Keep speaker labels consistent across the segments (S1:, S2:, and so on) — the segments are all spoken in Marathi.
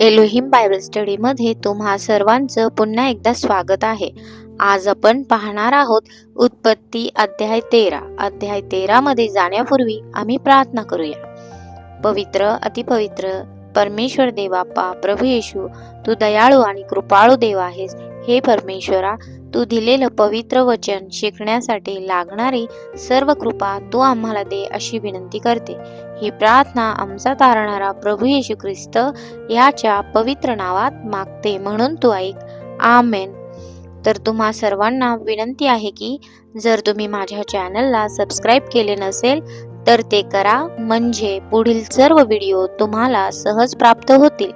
S1: एलोहिम बायबल स्टडीमध्ये तुम्हा सर्वांचं पुन्हा एकदा स्वागत आहे. आज आपण पाहणार आहोत उत्पत्ती अध्याय तेरा. अध्याय तेरा मध्ये जाण्यापूर्वी आम्ही प्रार्थना करूया. पवित्र अतिपवित्र परमेश्वर देवाप्पा प्रभू येशू तू दयाळू आणि कृपाळू देव आहेस. हे परमेश्वरा तू दिलेलं पवित्र वचन शिकण्यासाठी लागणारी सर्व कृपा तू आम्हाला दे अशी विनंती करते. ही प्रार्थना आमचा तारणारा प्रभू येशू ख्रिस्त याच्या पवित्र नावात मागते म्हणून तू ऐक. आमेन. तर तुम्हा सर्वांना विनंती आहे की जर तुम्ही माझ्या चॅनलला सबस्क्राईब केले नसेल तर ते करा. म्हणजे पुढील सर्व व्हिडिओ तुम्हाला सहज प्राप्त होतील.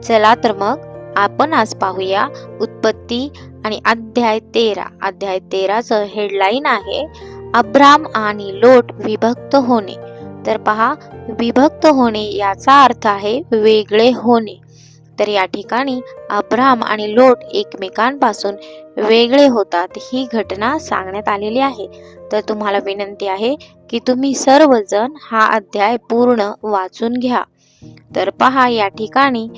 S1: चला तर मग आपण आज पाहूया उत्पत्ती आणि अध्याय तेरा. अध्याय तेराचं हेडलाईन आहे अब्राम आणि लोट विभक्त होणे. तर पहा विभक्त होणे याचा अर्थ आहे वेगळे होणे. तर या ठिकाणी अब्राम आणि लोट एकमेकांपासून वेगळे होतात ही घटना सांगण्यात आलेली आहे. तर तुम्हाला विनंती आहे की तुम्ही सर्वजण हा अध्याय पूर्ण वाचून घ्या. तर पहा या ठिकाणी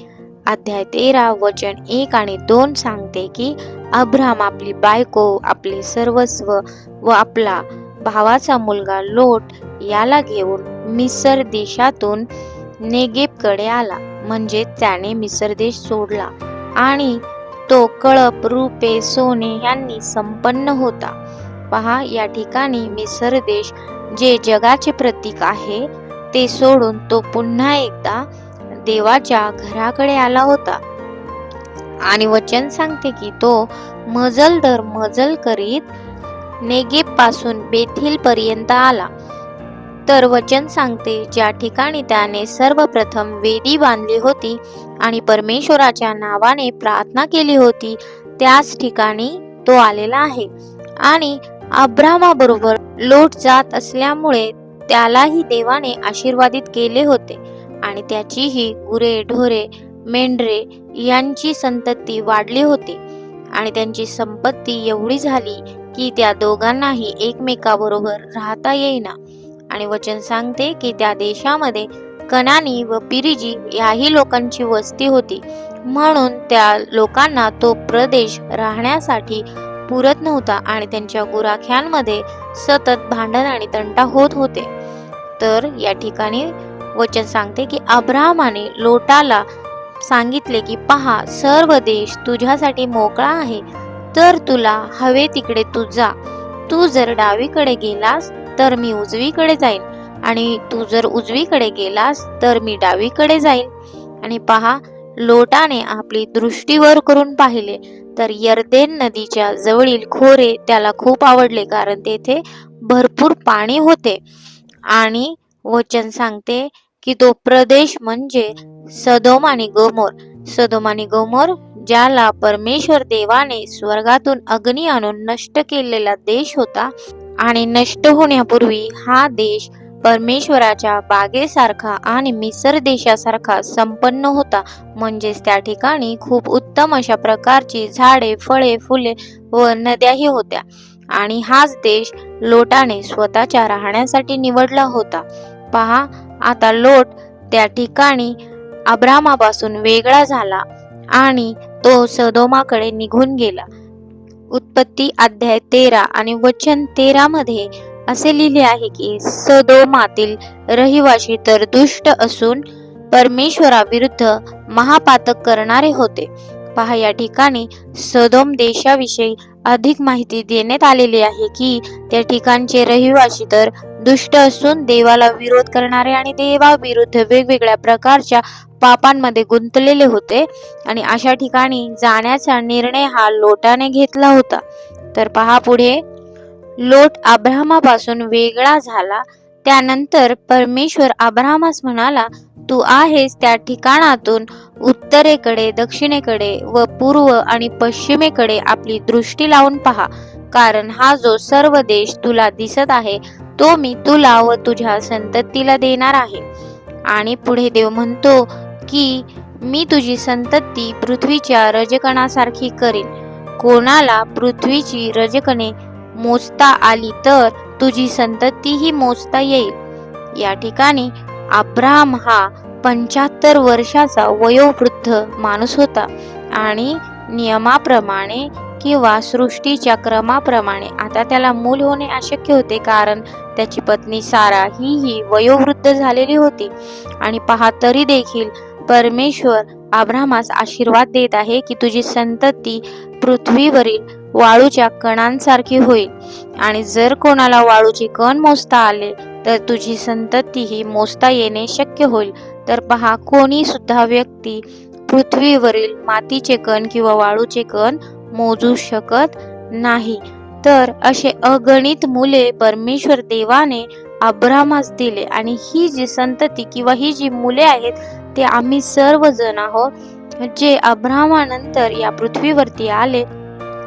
S1: अध्याय तेरा वचन एक आणि दोन सांगते की अब्राम आपली बायको आपले सर्वस्व व आपला भावाचा मुलगा लोट याला घेऊन मिसर देशातून नेगेबकडे आला. म्हणजे त्याने मिसर देश सोडला आणि तो कळप रूपे सोने यांनी संपन्न होता. पहा या ठिकाणी मिसर देश जे जगाचे प्रतीक आहे ते सोडून तो पुन्हा एकदा देवाच्या घराकडे आला होता. आणि वचन सांगते की तो मजल दर मजल करीत नेगेबपासून बेथिल पर्यंत आला. तर वचन सांगते ज्या ठिकाणी त्याने सर्वप्रथम वेदी बांधली होती आणि परमेश्वराच्या नावाने प्रार्थना केली होती त्याच ठिकाणी तो आलेला आहे. आणि अब्रामाबरोबर लोट जात असल्यामुळे त्यालाही देवाने आशीर्वादित केले होते आणि त्याचीही गुरे ढोरे मेंढरे यांची संतती वाढली होती आणि त्यांची संपत्ती एवढी झाली की त्या दोघांनाही एकमेकाबरोबर राहता येईना. आणि वचन सांगते की त्या देशामध्ये कनानी व पिरिजी याही लोकांची वस्ती होती. म्हणून त्या लोकांना तो प्रदेश राहण्यासाठी पुरत नव्हता आणि त्यांच्या गुराख्यांमध्ये सतत भांडण आणि तंटा होत होते. तर या ठिकाणी वचन सांगते की अब्राहमाने लोटाला सांगितले की पहा सर्व देश तुझ्यासाठी मोकळा आहे. तर तुला हवे तिकडे तू जा. तू जर डावीकडे गेलास तर मी उजवीकडे जाईन. आणि तू जर उजवीकडे गेलास तर मी डावीकडे जाईन. आणि पहा लोटाने आपली दृष्टीवर करून पाहिले. तर यर्देन नदीच्या जवळील खोरे त्याला खूप आवडले कारण तेथे भरपूर पाणी होते. आणि वचन सांगते की तो प्रदेश म्हणजे सदोम आणि गोमोर. सदोम आणि गोमोर ज्याला परमेश्वर देवाने स्वर्गातून अग्नी आणून नष्ट केलेला देश होता आणि नष्ट होण्यापूर्वी हा देश परमेश्वराच्या बागेसारखा आणि मिसर देशासारखा संपन्न होता. म्हणजेच त्या ठिकाणी खूप उत्तम अशा प्रकारची झाडे फळे फुले व नद्याही होत्या. आणि हाच देश लोटाने स्वतःच्या राहण्यासाठी निवडला होता. पहा आता लोट त्या ठिकाणी अब्रामापासून वेगळा झाला आणि तो सदोमाकडे निघून गेला. उत्पत्ती अध्याय तेरा आणि वचन तेरा मध्ये असे लिहिले आहे की सदोमातील रहिवाशी तर दुष्ट असून परमेश्वराविरुद्ध महापातक करणारे होते. पहा या ठिकाणी सदोम देशाविषयी अधिक माहिती देण्यात आलेली आहे की त्या ठिकाणचे रहिवाशी तर दुष्ट असून देवाला विरोध करणारे आणि देवाविरुद्ध वेगवेगळ्या प्रकारच्या पापांमध्ये गुंतलेले होते. आणि अशा ठिकाणी जाण्याचा निर्णय हा लोटाने घेतला होता. तर पहा पुढे. लोट अब्राहमापासून वेगळा झाला. त्यानंतर परमेश्वर अब्राहमास म्हणाला तू आहेस त्या ठिकाणातून उत्तरेकडे दक्षिणेकडे व पूर्व आणि पश्चिमेकडे आपली दृष्टी लावून पहा. कारण हा जो सर्व देश तुला दिसत आहे तो मी तुला व तुझ्या संततीला देणार आहे. आणि पुढे देव म्हणतो की मी तुझी संतती पृथ्वीच्या रजकणासारखी करीन. कोणाला पृथ्वीची रजकणे मोजता आली तर तुझी संततीही मोजता येईल. या ठिकाणी अब्राहम हा पंच्याहत्तर वर्षाचा वयोवृद्ध माणूस होता आणि नियमाप्रमाणे किंवा सृष्टीच्या क्रमाप्रमाणे आता त्याला मूल होणे अशक्य होते कारण त्याची पत्नी सारा ही ही वयोवृद्ध झालेली होती. आणि पहा तरी देखील परमेश्वर आब्रामास आशीर्वाद देत आहे की तुझी संतती पृथ्वीवरील वाळूच्या कणांसारखी होईल. आणि जर कोणाला वाळूचे कण मोजता आले तर तुझी संतती ही मोजता येणे शक्य होईल. तर पहा कोणी सुद्धा व्यक्ती पृथ्वीवरील मातीचे कण किंवा वाळूचे कण मोजू शकत नाही. तर असे अगणित मुले परमेश्वर देवाने अब्रामास दिले आणि ही जी संतती किंवा ही जी मुले आहेत ते आम्ही सर्वजण आहोत जे अब्रामानंतर या पृथ्वीवरती आले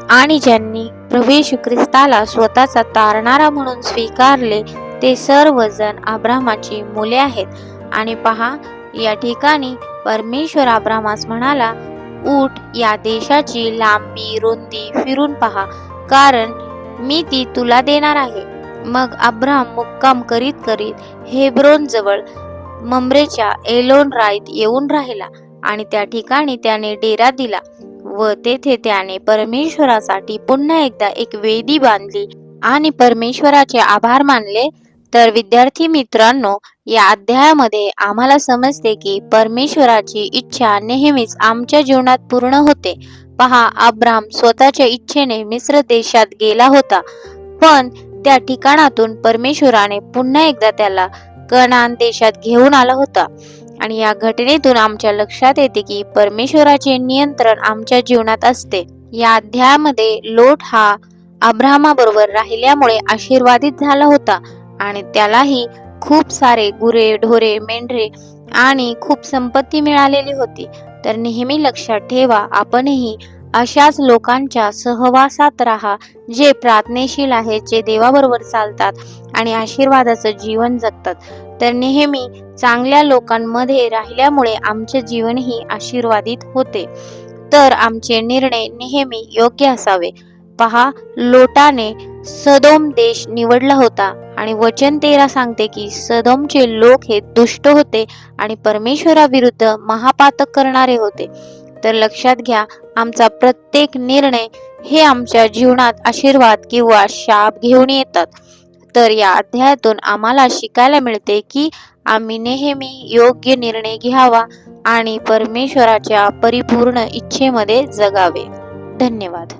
S1: आणि ज्यांनी प्रवेश ख्रिस्ताला स्वतःचा तारणारा म्हणून स्वीकारले ते सर्वजण अब्रामाची मुले आहेत. आणि पहा या ठिकाणी परमेश्वर अब्रामास म्हणाला ऊट या देशाची लांबी रुंदी फिरून पहा. कारण मी ती तुला देणार आहे. मग अब्राम मुक्काम करीत करीत हेब्रोन जवळ ममरेच्या एलोन राईत येऊन राहिला आणि त्या ठिकाणी त्याने डेरा दिला व तेथे त्याने परमेश्वरासाठी पुन्हा एकदा एक वेदी बांधली आणि परमेश्वराचे आभार मानले. तर विद्यार्थी मित्रांनो या अध्यायामध्ये आम्हाला समजते की परमेश्वराची इच्छा नेहमीच आमच्या जीवनात पूर्ण होते. पहा अब्राम स्वतःच्या इच्छेने मिस्र देशात गेला होता. पण त्या ठिकाणातून परमेश्वराने पुन्हा एकदा त्याला कणान देशात घेऊन आला होता. आणि या घटनेतून आमच्या लक्षात येते की परमेश्वराचे नियंत्रण आमच्या जीवनात असते. या अध्यायामध्ये लोट हा अब्रामाबरोबर राहिल्यामुळे आशीर्वादित झाला होता आणि त्यालाही खूप सारे गुरे ढोरे मेंढरे आणि खूप संपत्ती मिळालेली होती. तर नेहमी लक्षात ठेवा आपणही अशाच लोकांच्या सहवासात राहा जे प्रार्थनेशील आहेत जे देवाबरोबर चालतात आणि आशीर्वादाचं जीवन जगतात. तर नेहमी चांगल्या लोकांमध्ये राहिल्यामुळे आमचे जीवनही आशीर्वादित होते. तर आमचे निर्णय नेहमी योग्य असावे. पहा लोटाने सदोम देश निवडला होता. आणि वचन तेरा सांगते की सदमचे लोक हे दुष्ट होते आणि परमेश्वराविरुद्ध महापातक करणारे होते. तर लक्षात घ्या आमचा प्रत्येक निर्णय हे आमच्या जीवनात आशीर्वाद किंवा शाप घेऊन येतात. तर या अध्यायातून आम्हाला शिकायला मिळते की आम्ही नेहमी योग्य निर्णय घ्यावा आणि परमेश्वराच्या परिपूर्ण इच्छेमध्ये जगावे. धन्यवाद.